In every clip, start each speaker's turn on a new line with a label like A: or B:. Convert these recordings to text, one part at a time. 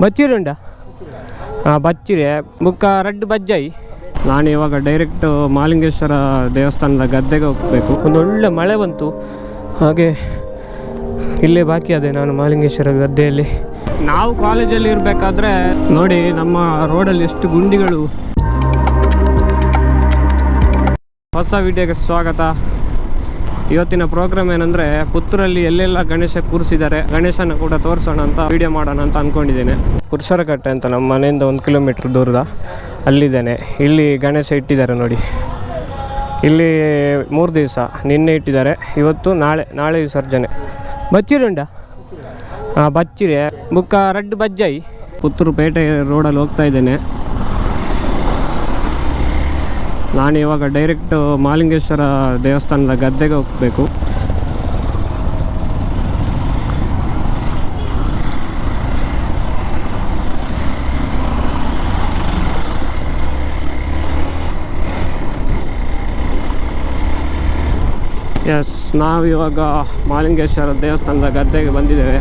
A: ಬಚ್ಚಿರುಂಡ ಹಾಂ ಬಚ್ಚಿರೆ. ಬುಕ್ಕ ರೆಡ್ ಬಜ್ಜಾಯಿ. ನಾನು ಇವಾಗ ಡೈರೆಕ್ಟ್ ಮಾಲಿಂಗೇಶ್ವರ ದೇವಸ್ಥಾನದ ಗದ್ದೆಗೆ ಹೋಗಬೇಕು. ಒಂದು ಒಳ್ಳೆ ಮಳೆ ಬಂತು. ಹಾಗೆ ಇಲ್ಲೇ ಬಾಕಿ ಅದೇ ನಾನು ಮಾಲಿಂಗೇಶ್ವರ ಗದ್ದೆಯಲ್ಲಿ. ನಾವು ಕಾಲೇಜಲ್ಲಿ ಇರಬೇಕಾದ್ರೆ ನೋಡಿ ನಮ್ಮ ರೋಡಲ್ಲಿ ಎಷ್ಟು ಗುಂಡಿಗಳು. ಹೊಸ ವಿಡಿಯೋಗೆ ಸ್ವಾಗತ. ಇವತ್ತಿನ ಪ್ರೋಗ್ರಾಮ್ ಏನಂದ್ರೆ ಪುತ್ತೂರಲ್ಲಿ ಎಲ್ಲೆಲ್ಲ ಗಣೇಶ ಕೂರಿಸಿದ್ದಾರೆ. ಗಣೇಶನ ಕೂಡ ತೋರಿಸೋಣ ಅಂತ ವಿಡಿಯೋ ಮಾಡೋಣ ಅಂತ ಅಂದ್ಕೊಂಡಿದ್ದೇನೆ ಪುರುಷರಕಟ್ಟೆ ಅಂತ ನಮ್ಮ ಮನೆಯಿಂದ ಒಂದು ಕಿಲೋಮೀಟ್ರ್ ದೂರದ ಅಲ್ಲಿದ್ದೇನೆ. ಇಲ್ಲಿ ಗಣೇಶ ಇಟ್ಟಿದ್ದಾರೆ ನೋಡಿ. ಇಲ್ಲಿ ಮೂರು ದಿವಸ ನಿನ್ನೆ ಇಟ್ಟಿದ್ದಾರೆ. ಇವತ್ತು ನಾಳೆ ನಾಳೆ ವಿಸರ್ಜನೆ. ಬಚ್ಚಿರುಂಡ? ಹಾಂ ಬಚ್ಚಿರೆ ಬುಕ್ಕ ರಡ್ ಬಜ್ಜಾಯಿ. ಪುತ್ತೂರು ಪೇಟೆ ರೋಡಲ್ಲಿ ಹೋಗ್ತಾ ಇದ್ದೇನೆ. ನಾನು ಇವಾಗ ಡೈರೆಕ್ಟ್ ಮಾಲಿಂಗೇಶ್ವರ ದೇವಸ್ಥಾನದ ಗದ್ದೆಗೆ ಹೋಗಬೇಕು. ಎಸ್ ನಾವಿವಾಗ ಮಾಲಿಂಗೇಶ್ವರ ದೇವಸ್ಥಾನದ ಗದ್ದೆಗೆ ಬಂದಿದ್ದೇವೆ.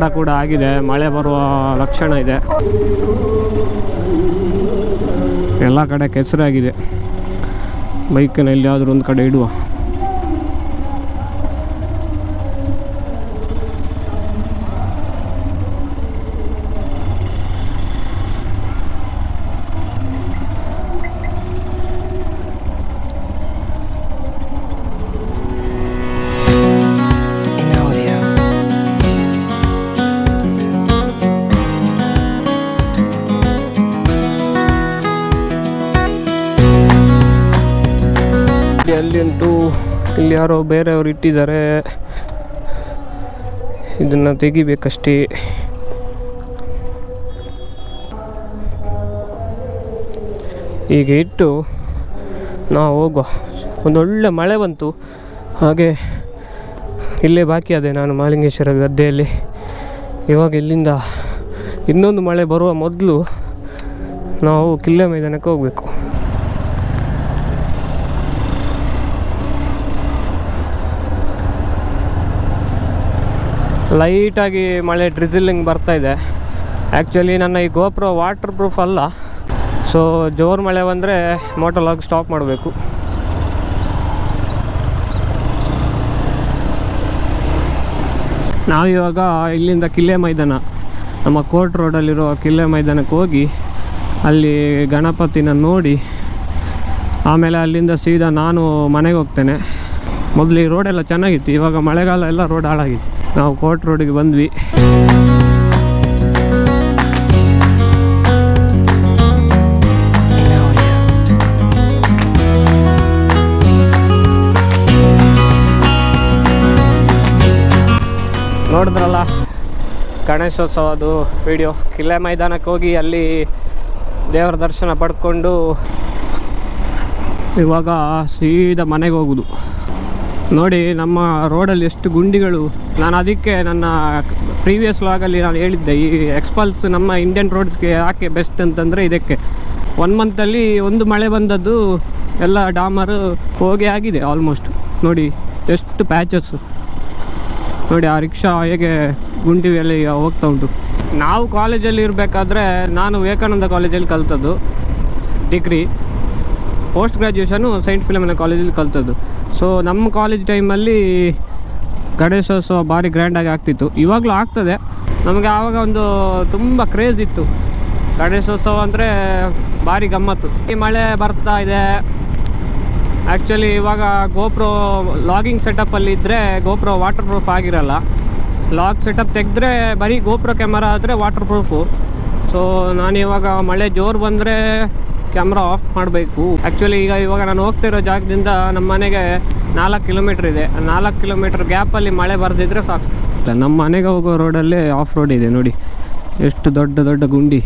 A: ಮೋಡ ಕೂಡ ಆಗಿದೆ. ಮಳೆ ಬರುವ ಲಕ್ಷಣ ಇದೆ. ಎಲ್ಲ ಕಡೆ ಕೆಸರಾಗಿದೆ. ಬೈಕನ್ನ ಎಲ್ಲಿಯಾದರೂ ಒಂದು ಕಡೆ ಇಡುವ. ಇಲ್ಲಿ ಅಲ್ಲಿ ಉಂಟು ಇಲ್ಲಿ ಯಾರೋ ಬೇರೆಯವರು ಇಟ್ಟಿದ್ದಾರೆ. ಇದನ್ನು ತೆಗಿಬೇಕಷ್ಟೇ. ಈಗ ಇಟ್ಟು ನಾವು ಹೋಗುವ. ಒಂದೊಳ್ಳೆ ಮಳೆ ಬಂತು. ಹಾಗೆ ಇಲ್ಲೇ ಬಾಕಿ ಅದೇ ನಾನು ಮಾಲಿಂಗೇಶ್ವರ ಗದ್ದೆಯಲ್ಲಿ. ಇವಾಗ ಇಲ್ಲಿಂದ ಇನ್ನೊಂದು ಮಳೆ ಬರುವ ಮೊದಲು ನಾವು ಕಿಲ್ಲೆ ಮೈದಾನಕ್ಕೆ ಹೋಗಬೇಕು. ಲೈಟಾಗಿ ಮಳೆ ಡ್ರಿಸಿಲಿಂಗ್ ಬರ್ತಾ ಇದೆ. ಆ್ಯಕ್ಚುಲಿ ನನ್ನ ಈ ಗೋಪ್ರೋ ವಾಟರ್ ಪ್ರೂಫ್ ಅಲ್ಲ. ಸೊ ಜೋರು ಮಳೆ ಬಂದರೆ ಮೋಟರ್ ಸ್ಟಾಪ್ ಮಾಡಬೇಕು. ನಾವಿವಾಗ ಇಲ್ಲಿಂದ ಕಿಲ್ಲೆ ಮೈದಾನ, ನಮ್ಮ ಕೋರ್ಟ್ ರೋಡಲ್ಲಿರೋ ಕಿಲ್ಲೆ ಮೈದಾನಕ್ಕೆ ಹೋಗಿ ಅಲ್ಲಿ ಗಣಪತಿನ ನೋಡಿ, ಆಮೇಲೆ ಅಲ್ಲಿಂದ ಸೀದಾ ನಾನು ಮನೆಗೆ ಹೋಗ್ತೇನೆ. ಮೊದಲು ಈ ರೋಡೆಲ್ಲ ಚೆನ್ನಾಗಿತ್ತು, ಇವಾಗ ಮಳೆಗಾಲ ಎಲ್ಲ ರೋಡ್ ಹಾಳಾಗಿದೆ. ನಾವು ಕೋಟ್ ರೋಡಿಗೆ ಬಂದ್ವಿ. ನೋಡಿದ್ರಲ್ಲ? ಗಣೇಶೋತ್ಸವದು ವಿಡಿಯೋ ಕಿಲ್ಲೆ ಮೈದಾನಕ್ಕೆ ಹೋಗಿ ಅಲ್ಲಿ ದೇವರ ದರ್ಶನ ಪಡ್ಕೊಂಡು ಇವಾಗ ಸೀದಾ ಮನೆಗೆ ಹೋಗೋದು. ನೋಡಿ, ನಮ್ಮ ರೋಡಲ್ಲಿ ಎಷ್ಟು ಗುಂಡಿಗಳು. ನಾನು ಅದಕ್ಕೆ ನನ್ನ ಪ್ರೀವಿಯಸ್ ಲಾಗಲ್ಲಿ ನಾನು ಹೇಳಿದ್ದೆ, ಈ ಎಕ್ಸ್ಪಲ್ಸ್ ನಮ್ಮ ಇಂಡಿಯನ್ ರೋಡ್ಸ್ಗೆ ಯಾಕೆ ಬೆಸ್ಟ್ ಅಂತಂದರೆ ಇದಕ್ಕೆ. ಒನ್ ಮಂತಲ್ಲಿ ಒಂದು ಮಳೆ ಬಂದದ್ದು, ಎಲ್ಲ ಡಾಮರು ಹೋಗಿ ಆಗಿದೆ ಆಲ್ಮೋಸ್ಟ್ ನೋಡಿ, ಎಷ್ಟು ಪ್ಯಾಚಸ್ಸು ನೋಡಿ, ಆ ರಿಕ್ಷಾ ಹೇಗೆ ಗುಂಡಿಯಲ್ಲಿ ಹೋಗ್ತಾ ಉಂಟು. ನಾವು ಕಾಲೇಜಲ್ಲಿ ಇರಬೇಕಾದ್ರೆ, ನಾನು ವಿವೇಕಾನಂದ ಕಾಲೇಜಲ್ಲಿ ಕಲ್ತದ್ದು degree post graduation Saint Philomena ಕಾಲೇಜಲ್ಲಿ ಕಲ್ತದ್ದು. ಸೊ ನಮ್ಮ ಕಾಲೇಜ್ ಟೈಮಲ್ಲಿ ಗಣೇಶೋತ್ಸವ ಭಾರಿ ಗ್ರ್ಯಾಂಡಾಗಿ ಆಗ್ತಿತ್ತು. ಇವಾಗಲೂ ಆಗ್ತದೆ. ನಮಗೆ ಆವಾಗ ಒಂದು ತುಂಬ ಕ್ರೇಜ್ ಇತ್ತು. ಗಣೇಶೋತ್ಸವ ಅಂದರೆ ಭಾರಿ ಗಮ್ಮತ್ತು. ಈ ಮಳೆ ಬರ್ತಾ ಇದೆ. ಆ್ಯಕ್ಚುಲಿ ಇವಾಗ ಗೋಪ್ರೋ ಲಾಗಿಂಗ್ ಸೆಟಪ್ಪಲ್ಲಿ ಇದ್ದರೆ ಗೋಪ್ರೋ ವಾಟರ್ ಪ್ರೂಫ್ ಆಗಿರಲ್ಲ. ಲಾಗ್ ಸೆಟಪ್ ತೆಗೆದ್ರೆ ಬರೀ ಗೋಪ್ರೋ ಕ್ಯಾಮರಾ ಆದರೆ ವಾಟರ್ ಪ್ರೂಫು ಸೊ ಇವಾಗ ಮಳೆ ಜೋರು ಬಂದರೆ ಕ್ಯಾಮ್ರಾ ಆಫ್ ಮಾಡಬೇಕು. ಆ್ಯಕ್ಚುಲಿ ಈಗ ಇವಾಗ ನಾನು ಹೋಗ್ತಿರೋ ಜಾಗದಿಂದ ನಮ್ಮ ಮನೆಗೆ ನಾಲ್ಕು ಕಿಲೋಮೀಟ್ರ್ ಇದೆ. ನಾಲ್ಕು ಕಿಲೋಮೀಟ್ರ್ ಗ್ಯಾಪಲ್ಲಿ ಮಳೆ ಬರ್ದಿದ್ರೆ ಸಾಕು. ನಮ್ಮ ಮನೆಗೆ ಹೋಗೋ ರೋಡಲ್ಲೇ ಆಫ್ ರೋಡ್ ಇದೆ, ನೋಡಿ. ಎಷ್ಟು ದೊಡ್ಡ ದೊಡ್ಡ ಗುಂಡಿ.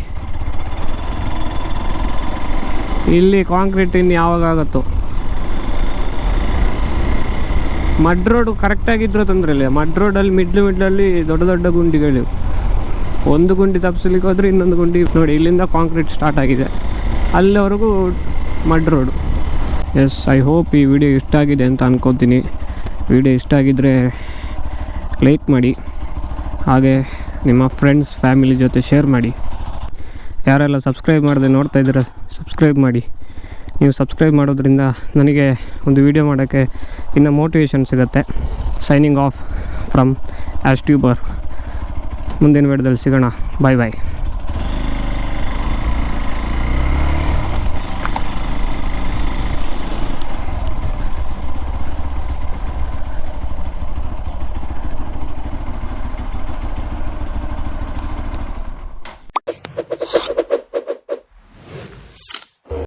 A: ಇಲ್ಲಿ ಕಾಂಕ್ರೀಟ್ ಇನ್ನು ಯಾವಾಗ ಆಗುತ್ತೋ. ಮಡ್ ರೋಡ್ ಕರೆಕ್ಟಾಗಿದ್ರೂ ತೊಂದರೆ ಇಲ್ಲ. ಮಡ್ ರೋಡಲ್ಲಿ ಮಿಡ್ಲು ಮಿಡ್ಲಲ್ಲಿ ದೊಡ್ಡ ದೊಡ್ಡ ಗುಂಡಿಗಳಿವೆ. ಒಂದು ಗುಂಡಿ ತಪ್ಪಿಸ್ಲಿಕ್ಕೆ ಹೋದ್ರೆ ಇನ್ನೊಂದು ಗುಂಡಿ, ನೋಡಿ, ಇಲ್ಲಿಂದ ಕಾಂಕ್ರೀಟ್ ಸ್ಟಾರ್ಟ್ ಆಗಿದೆ. ಅಲ್ಲಿವರೆಗೂ mud road. Yes I hope ಈ ವಿಡಿಯೋ ಇಷ್ಟ ಆಗಿದೆ ಅಂತ ಅನ್ಕೋತೀನಿ. ವಿಡಿಯೋ ಇಷ್ಟ ಆಗಿದ್ದರೆ ಲೈಕ್ ಮಾಡಿ. ಹಾಗೆ ನಿಮ್ಮ ಫ್ರೆಂಡ್ಸ್ ಫ್ಯಾಮಿಲಿ ಜೊತೆ ಶೇರ್ ಮಾಡಿ. ಯಾರೆಲ್ಲ ಸಬ್ಸ್ಕ್ರೈಬ್ ಮಾಡದೆ ನೋಡ್ತಾ ಇದ್ದೀರ ಸಬ್ಸ್ಕ್ರೈಬ್ ಮಾಡಿ. ನೀವು ಸಬ್ಸ್ಕ್ರೈಬ್ ಮಾಡೋದ್ರಿಂದ ನನಗೆ ಒಂದು ವಿಡಿಯೋ ಮಾಡೋಕ್ಕೆ ಇನ್ನೂ ಮೋಟಿವೇಶನ್ ಸಿಗುತ್ತೆ. Signing off from as tuber ಮುಂದಿನ ವಿಡಿಯೋದಲ್ಲಿ ಸಿಗೋಣ. ಬಾಯ್ ಬಾಯ್